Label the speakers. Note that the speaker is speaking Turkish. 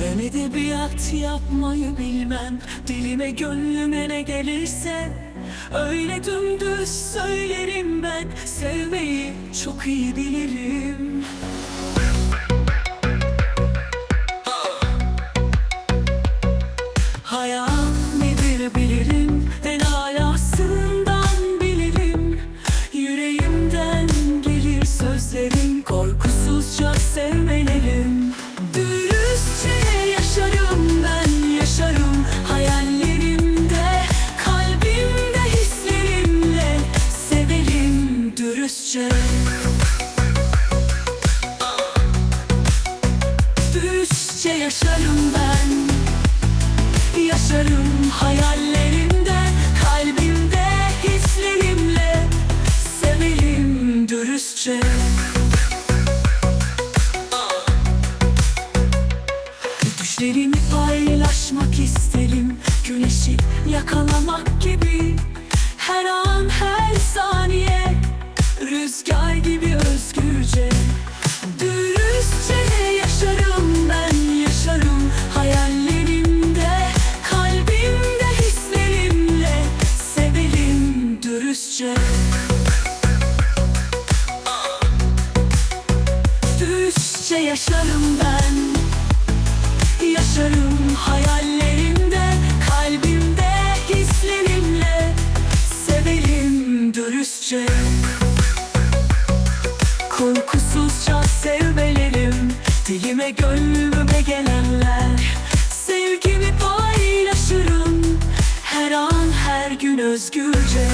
Speaker 1: Ben edebiyat yapmayı bilmem Dilime gönlüme ne gelirse. Öyle dümdüz söylerim ben Sevmeyi çok iyi bilirim Dürüstçe yaşarım ben. Yaşarım hayallerimde Kalbimde hislerimle. Severim dürüstçe. Düşlerimi paylaşmak isterim. Güneşi yakalamak yaşarım ben. Yaşarım hayallerimde Kalbimde hislerimle. Severim dürüstçe. Korkusuzca sevmelerim Dilime gönlüme gelenler. Sevgimi paylaşırım Her an her gün özgürce